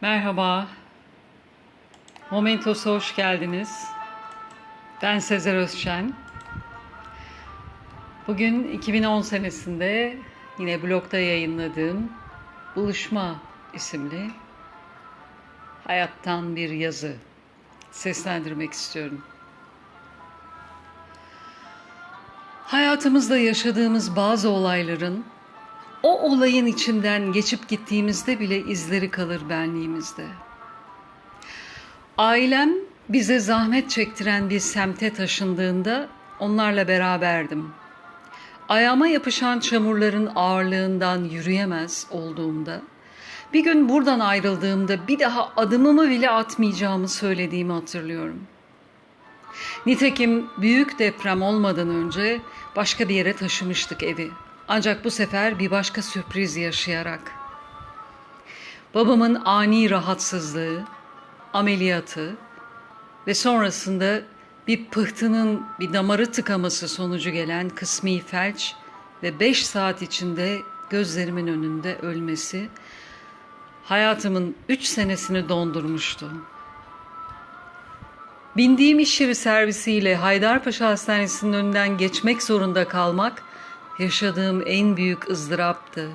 Merhaba. Momentos'a hoş geldiniz. Ben Sezer Özşen. Bugün 2010 senesinde yine blogda yayınladığım Buluşma isimli hayattan bir yazı seslendirmek istiyorum. Hayatımızda yaşadığımız bazı olayların o olayın içinden geçip gittiğimizde bile izleri kalır benliğimizde. Ailem bize zahmet çektiren bir semte taşındığında onlarla beraberdim. Ayağıma yapışan çamurların ağırlığından yürüyemez olduğumda, bir gün buradan ayrıldığımda bir daha adımımı bile atmayacağımı söylediğimi hatırlıyorum. Nitekim büyük deprem olmadan önce başka bir yere taşımıştık evi. Ancak bu sefer bir başka sürpriz yaşayarak. Babamın ani rahatsızlığı, ameliyatı ve sonrasında bir pıhtının bir damarı tıkaması sonucu gelen kısmi felç ve 5 saat içinde gözlerimin önünde ölmesi hayatımın 3 senesini dondurmuştu. Bindiğim iş yeri servisiyle Haydarpaşa Hastanesi'nin önünden geçmek zorunda kalmak yaşadığım en büyük ızdıraptı.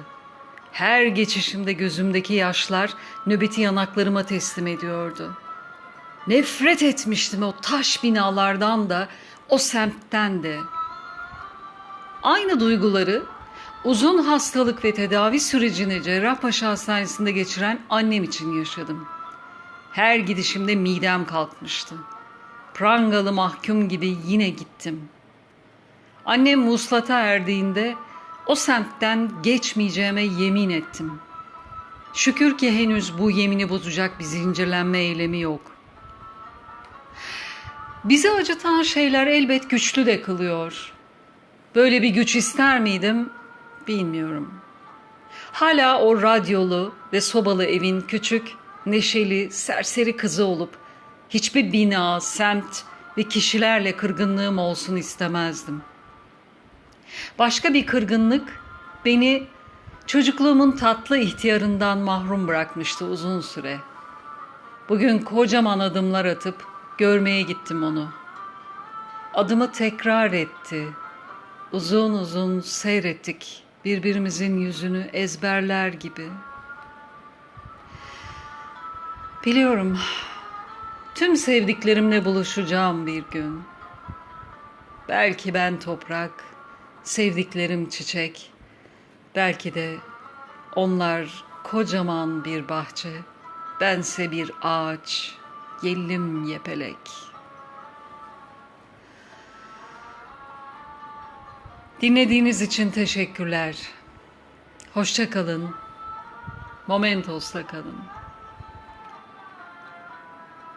Her geçişimde gözümdeki yaşlar nöbeti yanaklarıma teslim ediyordu. Nefret etmiştim o taş binalardan da, o semtten de. Aynı duyguları uzun hastalık ve tedavi sürecini Cerrahpaşa Hastanesi'nde geçiren annem için yaşadım. Her gidişimde midem kalkmıştı. Prangalı mahkum gibi yine gittim. Annem muslata erdiğinde o semtten geçmeyeceğime yemin ettim. Şükür ki henüz bu yemini bozacak bir zincirlenme eylemi yok. Bizi acıtan şeyler elbet güçlü de kılıyor. Böyle bir güç ister miydim bilmiyorum. Hala o radyolu ve sobalı evin küçük, neşeli, serseri kızı olup hiçbir bina, semt ve kişilerle kırgınlığım olsun istemezdim. Başka bir kırgınlık beni çocukluğumun tatlı ihtiyarından mahrum bırakmıştı uzun süre. Bugün kocaman adımlar atıp görmeye gittim onu. Adımı tekrar etti. Uzun uzun seyrettik birbirimizin yüzünü ezberler gibi. Biliyorum tüm sevdiklerimle buluşacağım bir gün. Belki ben toprak, sevdiklerim çiçek, belki de onlar kocaman bir bahçe, bense bir ağaç, yellim yepelek. Dinlediğiniz için teşekkürler. Hoşça kalın. Momentos'ta kalın.